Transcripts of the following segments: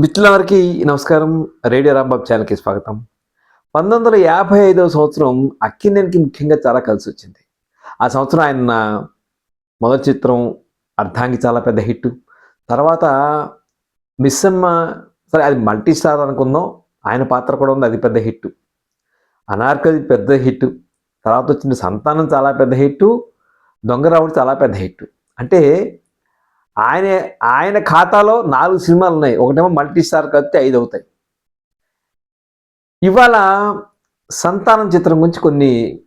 మిత్రులందరికీ నమస్కారం. రేడియో రాంబాబు ఛానల్కి స్వాగతం. పంతొమ్మిది వందల యాభై ఐదవ సంవత్సరం అక్కినేనికి ముఖ్యంగా చాలా కలిసి వచ్చింది. ఆ సంవత్సరం ఆయన మొదటి చిత్రం అర్ధాంగి చాలా పెద్ద హిట్. తర్వాత మిస్సమ్మ సరే అది మల్టీ స్టార్ అనుకుందాం. ఆయన పాత్ర కూడా ఉంది అది పెద్ద హిట్. అనార్కలి పెద్ద హిట్. తర్వాత వచ్చిన సంతానం చాలా పెద్ద హిట్. దొంగరావుడు చాలా పెద్ద హిట్. అంటే ఆయన ఆయన ఖాతాలో నాలుగు సినిమాలు ఉన్నాయి. ఒకటేమో మల్టీ స్టార్ కలిపితే ఐదు అవుతాయి. ఇవాళ సంతానం చిత్రం గురించి కొన్ని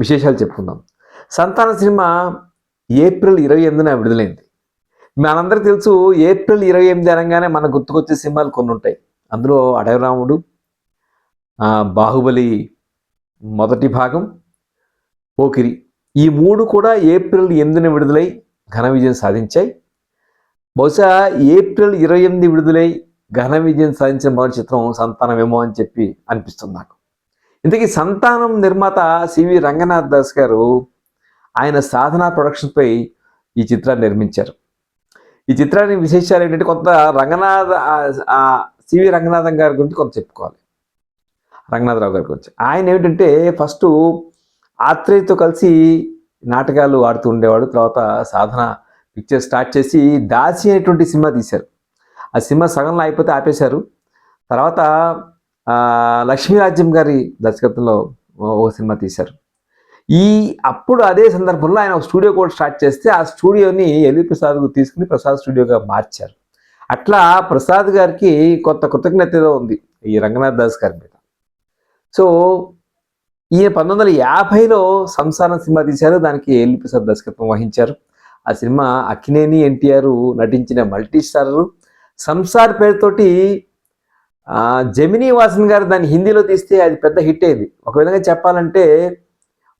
విశేషాలు చెప్పుకుందాం. సంతానం సినిమా ఏప్రిల్ ఇరవై ఎనిమిదిన విడుదలైంది. మనందరికీ తెలుసు ఏప్రిల్ ఇరవై ఎనిమిది అనగానే మనకు గుర్తుకొచ్చే సినిమాలు కొన్ని ఉంటాయి. అందులో అడవిరాముడు బాహుబలి మొదటి భాగం పోకిరి. ఈ మూడు కూడా ఏప్రిల్ ఎనిమిదిన విడుదలై ఘన విజయం సాధించాయి. బహుశా ఏప్రిల్ ఇరవై ఎనిమిది విడుదలై ఘన విజయం సాధించిన మొదటి చిత్రం సంతానమేమో అని చెప్పి అనిపిస్తుంది నాకు. ఇంతకీ సంతానం నిర్మాత సివి రంగనాథ్ దాస్ గారు ఆయన సాధన ప్రొడక్షన్పై ఈ చిత్రాన్ని నిర్మించారు. ఈ చిత్రానికి విశేషాలు ఏంటంటే కొంత రంగనాథ్ సివి రంగనాథన్ గారి గురించి కొంత చెప్పుకోవాలి. రంగనాథరావు గారి గురించి. ఆయన ఏమిటంటే ఫస్ట్ ఆత్రేయతో కలిసి నాటకాలు ఆడుతూ ఉండేవాడు తర్వాత సాధన పిక్చర్ స్టార్ట్ చేసి దాసి అనేటువంటి సినిమా తీశారు. ఆ సినిమా సగంలో అయిపోతే ఆపేశారు. తర్వాత లక్ష్మీరాజ్యం గారి దర్శకత్వంలో ఓ- ఓ సినిమా తీశారు. ఈ అప్పుడు అదే సందర్భంలో ఆయన ఒక స్టూడియో కూడా స్టార్ట్ చేస్తే ఆ స్టూడియోని ఎల్వి ప్రసాద్ తీసుకుని ప్రసాద్ స్టూడియోగా మార్చారు. అట్లా ప్రసాద్ గారికి కొత్త కృతజ్ఞత ఉంది ఈ రంగనాథ్ దాస్ గారి మీద. సో ఈయన పంతొమ్మిది వందల యాభైలో సంసారం సినిమా తీశారు. దానికి ఎల్వి ప్రసాద్ దర్శకత్వం వహించారు. ఆ సినిమా అక్కినేని ఎన్టీఆర్ నటించిన మల్టీస్టారరు. సంసార్ పేరుతోటి జమినీ వాసన్ గారు దాన్ని హిందీలో తీస్తే అది పెద్ద హిట్ అయింది ఒక విధంగా చెప్పాలంటే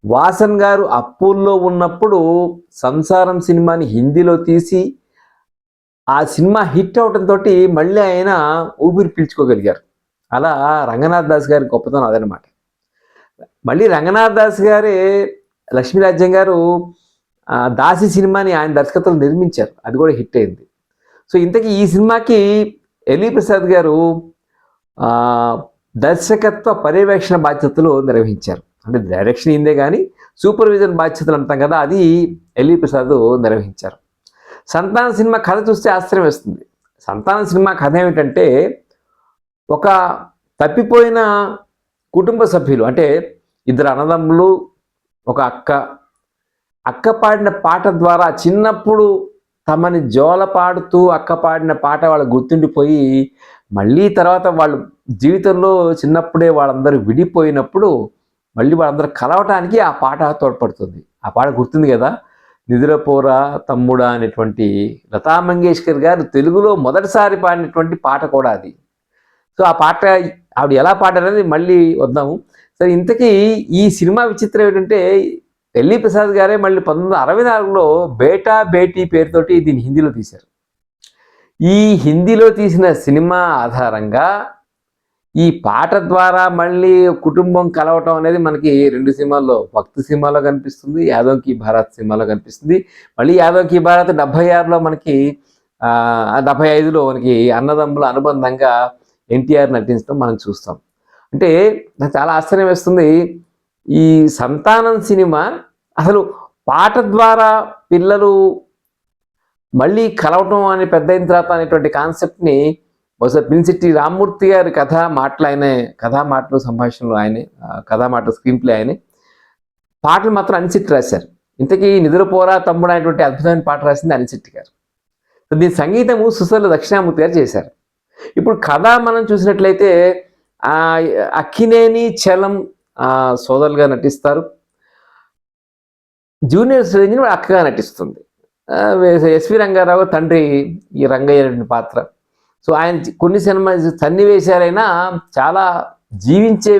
వాసన్ గారు అప్పుల్లో ఉన్నప్పుడు సంసారం సినిమాని హిందీలో తీసి ఆ సినిమా హిట్ అవడంతో మళ్ళీ ఆయన ఊపిరి పీల్చుకోగలిగారు. అలా రంగనాథ్ దాస్ గారి గొప్పతనం అదనమాట. మళ్ళీ రంగనాథ్ దాస్ గారే లక్ష్మీరాజ్యం గారు దాసి సినిమాని ఆయన దర్శకత్వం నిర్మించారు. అది కూడా హిట్ అయింది. సో ఇంతకీ ఈ సినిమాకి ఎలి ప్రసాద్ గారు దర్శకత్వ పర్యవేక్షణ బాధ్యతలు నిర్వహించారు. అంటే డైరెక్షన్ ఇందే కానీ సూపర్విజన్ బాధ్యతలు అంటాం కదా అది ఎల్వి ప్రసాద్ నిర్వహించారు. సంతాన సినిమా కథ చూస్తే ఆశ్చర్యం వేస్తుంది. సంతాన సినిమా కథ ఏమిటంటే ఒక తప్పిపోయిన కుటుంబ సభ్యులు అంటే ఇద్దరు అన్నదమ్ములు ఒక అక్క అక్క పాడిన పాట ద్వారా చిన్నప్పుడు తమని జోల పాడుతూ అక్క పాడిన పాట వాళ్ళ గుర్తుండిపోయి మళ్ళీ తర్వాత వాళ్ళు జీవితంలో చిన్నప్పుడే వాళ్ళందరూ విడిపోయినప్పుడు మళ్ళీ వాళ్ళందరూ కలవటానికి ఆ పాట తోడ్పడుతుంది. ఆ పాట గుర్తుంది కదా? నిద్రపోరా తమ్ముడా అనేటువంటి లతా మంగేష్కర్ గారు తెలుగులో మొదటిసారి పాడినటువంటి పాట కూడా అది. సో ఆ పాట ఆవిడ ఎలా పాడారనేది మళ్ళీ వద్దాము. సరే ఇంతకీ ఈ సినిమా విచిత్రం ఏంటంటే ఎల్లి ప్రసాద్ గారే మళ్ళీ పంతొమ్మిది వందల అరవై నాలుగులో బేటా బేటీ పేరుతోటి దీన్ని హిందీలో తీశారు. ఈ హిందీలో తీసిన సినిమా ఆధారంగా ఈ పాట ద్వారా మళ్ళీ కుటుంబం కలవటం అనేది మనకి రెండు సినిమాల్లో భక్తి సినిమాలో కనిపిస్తుంది యాదవ్కి భారత్ సినిమాలో కనిపిస్తుంది. మళ్ళీ యాదవ్కి భారత్ డెబ్బై ఆరులో మనకి డెబ్బై ఐదులో మనకి అన్నదమ్ముల అనుబంధంగా ఎన్టీఆర్ నటించడం మనం చూస్తాం. అంటే నాకు చాలా ఆశ్చర్యం వేస్తుంది ఈ సంతానం సినిమా అసలు పాట ద్వారా పిల్లలు మళ్ళీ కలవటం అనే పెద్ద అయిన తర్వాత అనేటువంటి కాన్సెప్ట్ని బహుశా పిన్సిట్టి రామ్మూర్తి గారి కథ మాటలు ఆయనే కథా మాటలు సంభాషణలు ఆయనే కథా మాటలు స్క్రీన్ ప్లే ఆయనే. పాటలు మాత్రం అనిచిట్టి రాశారు. ఇంతకీ నిద్రపోరా తమ్ముడు అనేటువంటి అద్భుతమైన పాట రాసింది అనిచిట్టి గారు. దీని సంగీతము సుసలు దక్షిణామూర్తి గారు చేశారు. ఇప్పుడు కథ మనం చూసినట్లయితే అక్కినేని చలం సోదరులుగా నటిస్తారు. జూనియర్ శ్రేణిని అక్కగా నటిస్తుంది. ఎస్వి రంగారావు తండ్రి ఈ రంగయ్య పాత్ర. సో ఆయన కొన్ని సినిమా సన్నివేశాలైనా చాలా జీవించే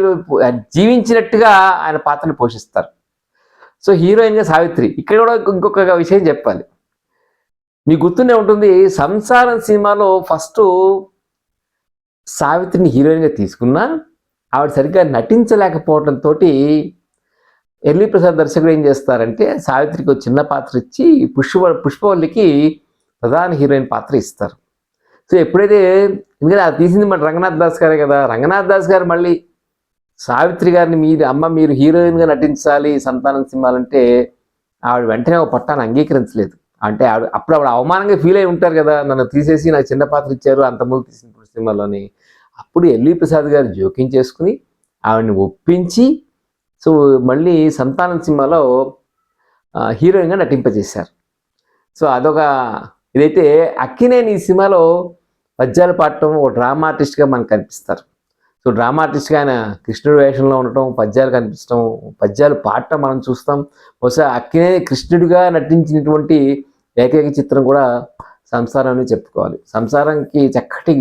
జీవించినట్టుగా ఆయన పాత్రను పోషిస్తారు. సో హీరోయిన్గా సావిత్రి. ఇక్కడ కూడా ఇంకొక విషయం చెప్పాలి. మీకు గుర్తుండే ఉంటుంది సంసారం సినిమాలో ఫస్ట్ సావిత్రిని హీరోయిన్గా తీసుకున్నా ఆవిడ సరిగ్గా నటించలేకపోవడంతో ఎర్లీ ప్రసాద్ దర్శకుడు ఏం చేస్తారంటే సావిత్రికి ఒక చిన్న పాత్ర ఇచ్చి పుష్ప పుష్పవల్లికి ప్రధాన హీరోయిన్ పాత్ర ఇస్తారు. సో ఎప్పుడైతే ఎందుకంటే అది తీసింది మన రంగనాథ్ దాస్ గారే కదా రంగనాథ్ దాస్ గారు మళ్ళీ సావిత్రి గారిని మీరు అమ్మ మీరు హీరోయిన్గా నటించాలి సంతానం సినిమాలంటే ఆవిడ వెంటనే ఒక పట్టాన్ని అంగీకరించలేదు. అంటే ఆవిడ అప్పుడు ఆవిడ అవమానంగా ఫీల్ అయి ఉంటారు కదా నన్ను తీసేసి నాకు చిన్న పాత్ర ఇచ్చారు అంతకుముందు తీసిన సినిమాలోని. అప్పుడు ఎల్వి ప్రసాద్ గారు జోక్యం చేసుకుని ఆవిడని ఒప్పించి సో మళ్ళీ సంతానం సినిమాలో హీరోయిన్గా నటింపజేశారు. సో అదొక ఇదైతే అక్కినేని ఈ సినిమాలో పద్యాలు పాడటం ఒక డ్రామా ఆర్టిస్ట్గా మనకు కనిపిస్తారు. సో డ్రామా ఆర్టిస్ట్గా ఆయన కృష్ణుడి వేషంలో ఉండటం పద్యాలు కనిపించడం పద్యాలు పాడటం మనం చూస్తాం. బహుశా అక్కినేని కృష్ణుడిగా నటించినటువంటి ఏకైక చిత్రం కూడా సంసారం అని చెప్పుకోవాలి. సంసారంకి చక్కటి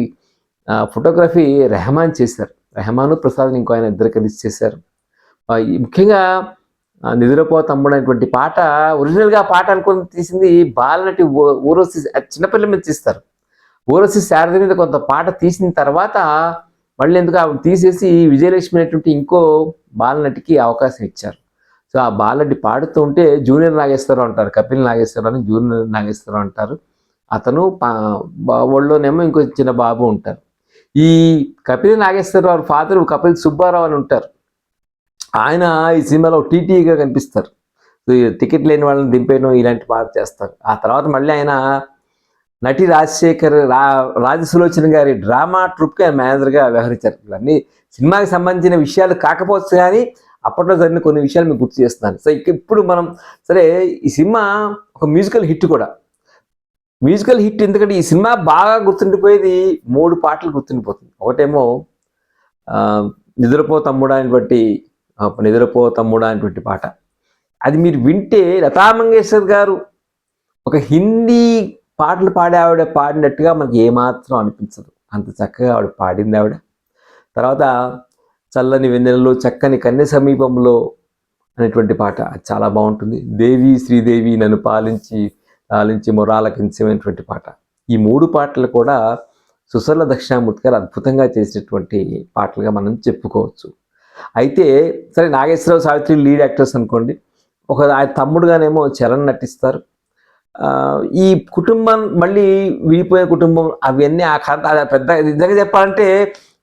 ఫోటోగ్రఫీ రెహమాన్ చేశారు. రెహమాను ప్రసాద్ ఇంకో ఆయన ఇద్దరు కలిసి చేశారు. ముఖ్యంగా నిద్రపో తమ్ముడు అనేటువంటి పాట ఒరిజినల్గా పాట అనుకుని తీసింది బాలనటి ఊరోసి చిన్నపిల్లల మీద తీస్తారు. ఊరోసి శారద మీద కొంత పాట తీసిన తర్వాత మళ్ళీ ఎందుకు ఆవిడ తీసేసి విజయలక్ష్మి అనేటువంటి ఇంకో బాలనటికి అవకాశం ఇచ్చారు. సో ఆ బాలనటి పాడుతూ ఉంటే జూనియర్ నాగేశ్వరరావు అంటారు. కపిల్ నాగేశ్వరరావు అని జూనియర్ నాగేశ్వరరావు అంటారు. అతను పా- ఒళ్ళోనేమో ఇంకో చిన్న బాబు ఉంటారు. ఈ కపిల్ నాగేశ్వరరావు ఫాదర్ కపిల్ సుబ్బారావు అని ఉంటారు. ఆయన ఈ సినిమాలో టీటీగా కనిపిస్తారు. ఈ టికెట్ లేని వాళ్ళని దింపేయడం ఇలాంటి బాధ చేస్తారు. ఆ తర్వాత మళ్ళీ ఆయన నటి రాజశేఖర్ రా రాజసులోచన గారి డ్రామా ట్రూప్కి ఆయన మేనేజర్గా వ్యవహరించారు. ఇవన్నీ సినిమాకి సంబంధించిన విషయాలు కాకపోవచ్చు కానీ అప్పట్లో జరిగిన కొన్ని విషయాలు మీకు గుర్తు చేస్తున్నాను. సో ఇప్పుడు మనం సరే ఈ సినిమా ఒక మ్యూజికల్ హిట్ కూడా. మ్యూజికల్ హిట్ ఎందుకంటే ఈ సినిమా బాగా గుర్తుండిపోయేది మూడు పాటలు గుర్తుండిపోతుంది. ఒకటేమో నిద్రపో తమ్ముడా అనేటువంటి నిద్రపో తమ్ముడా అనేటువంటి పాట. అది మీరు వింటే లతా మంగేశ్వర్ గారు ఒక హిందీ పాటలు పాడే ఆవిడ పాడినట్టుగా మనకి ఏమాత్రం అనిపించదు. అంత చక్కగా ఆవిడ పాడింది ఆవిడ. తర్వాత చల్లని వెన్నెలలో చక్కని కన్య సమీపంలో అనేటువంటి పాట అది చాలా బాగుంటుంది. దేవి శ్రీదేవి నన్ను పాలించి పాలించి మొరాలకించమైనటువంటి పాట. ఈ మూడు పాటలు కూడా సుసర్ల దక్షిణామూర్తి గారు అద్భుతంగా చేసినటువంటి పాటలుగా మనం చెప్పుకోవచ్చు. అయితే సరే నాగేశ్వరరావు సావిత్రి లీడ్ యాక్టర్స్ అనుకోండి. ఒక ఆయన తమ్ముడుగానేమో చరణ్ నటిస్తారు. ఈ కుటుంబం మళ్ళీ విడిపోయే కుటుంబం అవన్నీ ఆ కథ పెద్ద నిజంగా చెప్పాలంటే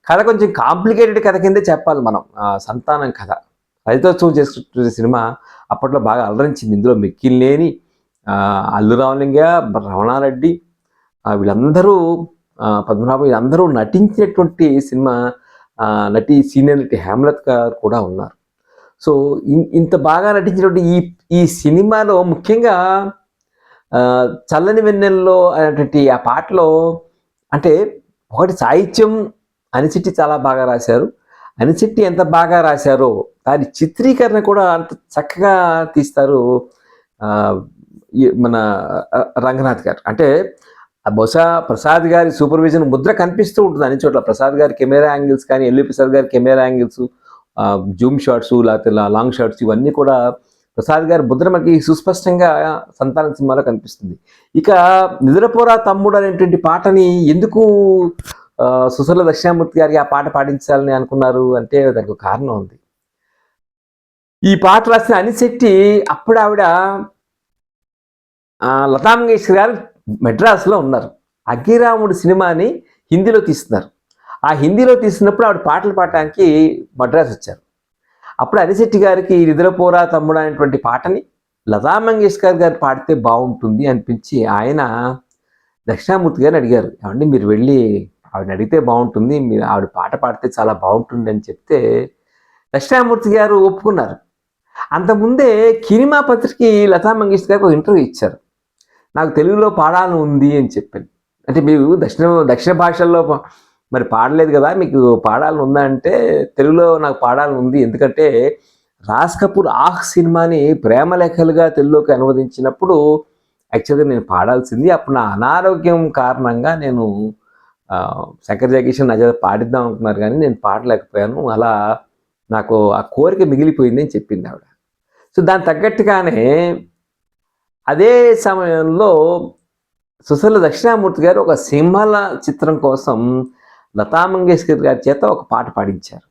కథ కొంచెం కాంప్లికేటెడ్ కథ కిందే చెప్పాలి మనం. సంతానం కథ. రజతోత్సవం చేసుకుంటున్న సినిమా అప్పట్లో బాగా అలరించింది. ఇందులో మిక్కిలేని అల్లు రామలింగ రమణారెడ్డి వీళ్ళందరూ పద్మనాభం వీళ్ళందరూ నటించినటువంటి సినిమా నటి సీనియర్ నటి హేమలత్ గారు కూడా ఉన్నారు. సో ఇంత బాగా నటించినటువంటి ఈ ఈ సినిమాలో ముఖ్యంగా చల్లని వెన్నెల్లో అనేటువంటి ఆ పాటలో అంటే ఒకటి సాహిత్యం అనిశెట్టి చాలా బాగా రాశారు. అనిశెట్టి ఎంత బాగా రాశారో దాని చిత్రీకరణ కూడా అంత చక్కగా తీస్తారు. మన రంగనాథ్ గారు. అంటే బహుశా ప్రసాద్ గారి సూపర్విజన్ ముద్ర కనిపిస్తూ ఉంటుంది అన్ని చోట్ల. ప్రసాద్ గారి కెమెరా యాంగిల్స్ కానీ ఎల్వి ప్రసాద్ గారి కెమెరా యాంగిల్స్ జూమ్ షాట్స్ లేకపోతే లాంగ్ షాట్స్ ఇవన్నీ కూడా ప్రసాద్ గారి ముద్ర మనకి సుస్పష్టంగా సంతాన సినిమాలో కనిపిస్తుంది. ఇక నిద్రపోరా తమ్ముడు అనేటువంటి పాటని ఎందుకు సుశల దక్షిణామూర్తి గారికి ఆ పాట పాడించాలని అనుకున్నారు అంటే దానికి ఒక కారణం ఉంది. ఈ పాట రాసిన అనిశెట్టి అప్పుడు ఆవిడ లతా మంగేష్కర్ గారు మెడ్రాస్లో ఉన్నారు. అగ్గిరాముడు సినిమాని హిందీలో తీస్తున్నారు. ఆ హిందీలో తీసినప్పుడు ఆవిడ పాటలు పాడటానికి మద్రాస్ వచ్చారు. అప్పుడు అనిశెట్టి గారికి నిద్రపోరా తమ్ముడు అనేటువంటి పాటని లతా మంగేష్కర్ గారు పాడితే బాగుంటుంది అనిపించి ఆయన దక్షిణామూర్తి గారిని అడిగారు. ఏమండి మీరు వెళ్ళి ఆవిడని అడిగితే బాగుంటుంది మీరు ఆవిడ పాట పాడితే చాలా బాగుంటుంది అని చెప్తే దక్షిణామూర్తి గారు ఒప్పుకున్నారు. అంతకుముందే కిరిమా పత్రికకి లతా మంగేష్కర్ గారికి ఒక ఇంటర్వ్యూ ఇచ్చారు. నాకు తెలుగులో పాడాలని ఉంది అని చెప్పాను. అంటే మీరు దక్షిణ దక్షిణ భాషల్లో మరి పాడలేదు కదా మీకు పాడాలని ఉందా అంటే తెలుగులో నాకు పాడాలని ఉంది. ఎందుకంటే రాజ్ కపూర్ ఆహ్ సినిమాని ప్రేమలేఖలుగా తెలుగులోకి అనువదించినప్పుడు యాక్చువల్గా నేను పాడాల్సింది అప్పుడు నా అనారోగ్యం కారణంగా నేను ఆ, శంకర్ నా నజర్ పాడిద్దాం అనుకున్నారు కానీ నేను పాడలేకపోయాను. అలా నాకు ఆ కోరిక మిగిలిపోయింది అని చెప్పింది ఆవిడ. సో దాని తగ్గట్టుగానే అదే సమయంలో సుశల దక్షిణామూర్తి గారు ఒక సింహల చిత్రం కోసం లతా మంగేష్కర్ గారి చేత ఒక పాట పాడించారు.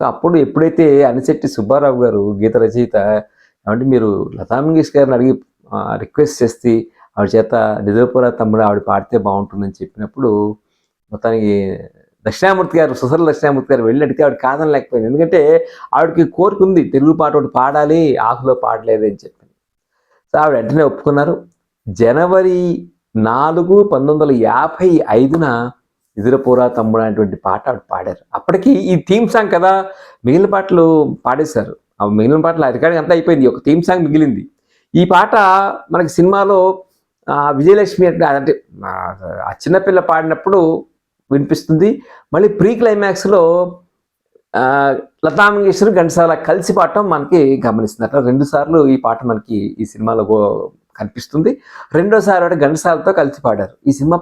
సో అప్పుడు ఎప్పుడైతే అనిశెట్టి సుబ్బారావు గారు గీత రచయిత కాబట్టి మీరు లతా మంగేష్కర్ గారిని అడిగి రిక్వెస్ట్ చేస్తే ఆవిడ చేత నిజపుర తమ్ముడు ఆవిడ పాడితే బాగుంటుందని చెప్పినప్పుడు మొత్తానికి దక్షిణామూర్తి గారు సుసల దక్షిణామూర్తి గారు వెళ్ళి అడిగితే ఆవిడ కాదని లేకపోయింది ఎందుకంటే ఆవిడకి కోరిక ఉంది తెలుగు పాట ఒకటి పాడాలి ఆకులో పాడలేదు అని చెప్పి. ఆవిడ వెంటనే ఒప్పుకున్నారు. జనవరి నాలుగు పంతొమ్మిది వందల యాభై ఐదున ఇదిరపోరా తమ్ముడు అనేటువంటి పాట ఆవిడ పాడారు. అప్పటికి ఈ థీమ్ సాంగ్ కదా మిగిలిన పాటలు పాడేశారు. ఆ మిగిలిన పాటలు రికార్డింగ్ అంతా అయిపోయింది. ఒక థీమ్ సాంగ్ మిగిలింది. ఈ పాట మనకి సినిమాలో విజయలక్ష్మి అంటే ఆ, చిన్నపిల్ల పాడినప్పుడు వినిపిస్తుంది. మళ్ళీ ప్రీ క్లైమాక్స్లో లతా మంగేశ్వర్ ఘంటసాల కలిసి పాడటం మనకి గమనిస్తుంది అట్లా రెండు సార్లు ఈ పాట మనకి ఈ సినిమాలో కనిపిస్తుంది. రెండోసారి ఆవిడ ఘంటసాలతో కలిసి పాడారు. ఈ సినిమా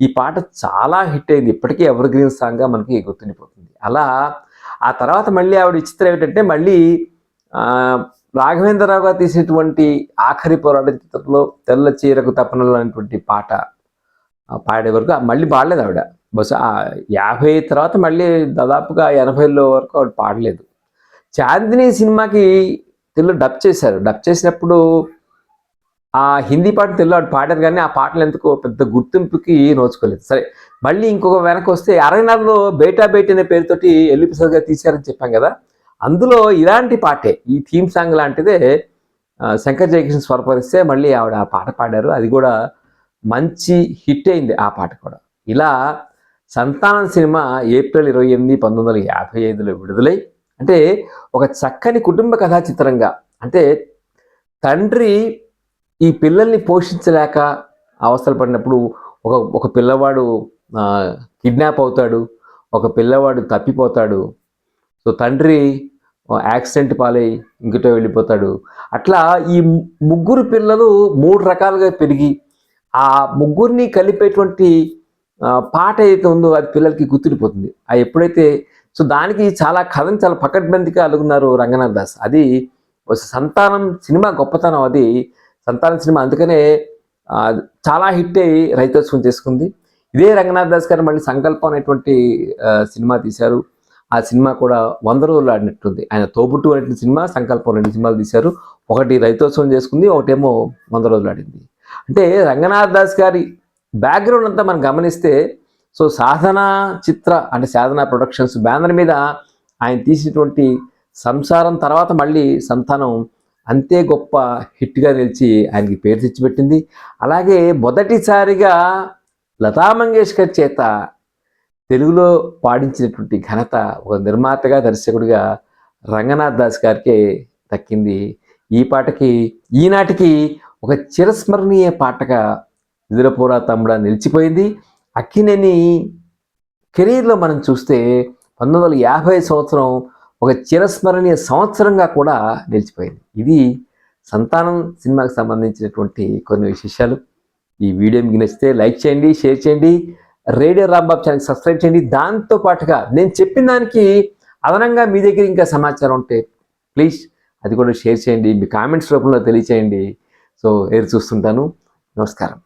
ఈ పాట చాలా హిట్ అయింది. ఇప్పటికీ ఎవర్ గ్రీన్ సాంగ్గా మనకి గుర్తుండిపోతుంది. అలా ఆ తర్వాత మళ్ళీ ఆవిడ విచిత్రం ఏమిటంటే మళ్ళీ రాఘవేంద్రరావు గారు తీసినటువంటి ఆఖరి పోరాట చిత్రంలో తెల్ల చీరకు తపనలు అనేటువంటి పాట పాడే వరకు మళ్ళీ పాడలేదు ఆవిడ. బహుశా ఆ యాభై తర్వాత మళ్ళీ దాదాపుగా ఎనభైలో వరకు ఆవిడ పాడలేదు. చాందిని సినిమాకి తెలుగు డబ్ చేశారు. డబ్ చేసినప్పుడు ఆ హిందీ పాట తెలుగు ఆవిడ పాడారు కానీ ఆ పాటలు ఎందుకో పెద్ద గుర్తింపుకి నోచుకోలేదు. సరే మళ్ళీ ఇంకొక వెనక వస్తే అరవై నాలుగులో బేటా బేటి అనే పేరుతోటి ఎల్లి ప్రసాద్ గారు తీశారని చెప్పాం కదా అందులో ఇలాంటి పాటే ఈ థీమ్ సాంగ్ లాంటిదే శంకర్ జయకృష్ణ స్వరపరిస్తే మళ్ళీ ఆవిడ ఆ పాట పాడారు. అది కూడా మంచి హిట్ అయింది ఆ పాట కూడా. ఇలా సంతానం సినిమా ఏప్రిల్ ఇరవై ఎనిమిది పంతొమ్మిది వందల యాభై ఐదులో విడుదలై అంటే ఒక చక్కని కుటుంబ కథా చిత్రంగా అంటే తండ్రి ఈ పిల్లల్ని పోషించలేక అవస్థలు పడినప్పుడు ఒక ఒక పిల్లవాడు కిడ్నాప్ అవుతాడు ఒక పిల్లవాడు తప్పిపోతాడు సో తండ్రి యాక్సిడెంట్ పాలై ఇంకటో వెళ్ళిపోతాడు. అట్లా ఈ ముగ్గురు పిల్లలు మూడు రకాలుగా పెరిగి ఆ ముగ్గురిని కలిపేటువంటి పాట ఏదైతే ఉందో అది పిల్లలకి గుర్తుండిపోతుంది. అది ఎప్పుడైతే సో దానికి చాలా కథను చాలా పకడ్బందీగా అలుగున్నారు రంగనాథ్ దాస్. అది ఒక సంతానం సినిమా గొప్పతనం అది. సంతానం సినిమా అందుకనే చాలా హిట్ అయ్యి రైతోత్సవం చేసుకుంది. ఇదే రంగనాథ్ దాస్ గారు మళ్ళీ సంకల్పం అనేటువంటి సినిమా తీశారు. ఆ సినిమా కూడా వంద రోజులు ఆడినట్టుంది. ఆయన తోబుట్టు అనేటువంటి సినిమా సంకల్పం రెండు సినిమాలు తీశారు. ఒకటి రైతోత్సవం చేసుకుంది ఒకటేమో వంద రోజులు ఆడింది. అంటే రంగనాథ్ దాస్ గారి బ్యాక్గ్రౌండ్ అంతా మనం గమనిస్తే సో సాధన చిత్ర అంటే సాధన ప్రొడక్షన్స్ బ్యానర్ మీద ఆయన తీసినటువంటి సంసారం తర్వాత మళ్ళీ సంతానం అంతే గొప్ప హిట్గా నిలిచి ఆయనకి పేరు తెచ్చిపెట్టింది. అలాగే మొదటిసారిగా లతా మంగేష్కర్ చేత తెలుగులో పాడించినటువంటి ఘనత ఒక నిర్మాతగా దర్శకుడిగా రంగనాథ్ దాస్ గారికే దక్కింది. ఈ పాటకి ఈనాటికి ఒక చిరస్మరణీయ పాటగా నిధులపోరా తమ్ముడ నిలిచిపోయింది. అక్కినేని కెరీర్లో మనం చూస్తే పంతొమ్మిది వందల యాభై సంవత్సరం ఒక చిరస్మరణీయ సంవత్సరంగా కూడా నిలిచిపోయింది. ఇది సంతానం సినిమాకి సంబంధించినటువంటి కొన్ని విశేషాలు. ఈ వీడియో మీకు నచ్చితే లైక్ చేయండి షేర్ చేయండి రేడియో రాంబాబు ఛానల్ సబ్స్క్రైబ్ చేయండి. దాంతో పాటుగా నేను చెప్పిన దానికి అదనంగా మీ దగ్గర ఇంకా సమాచారం ఉంటే ప్లీజ్ అది కూడా షేర్ చేయండి. మీ కామెంట్స్ రూపంలో తెలియచేయండి. సో ఎదురు చూస్తుంటాను. నమస్కారం.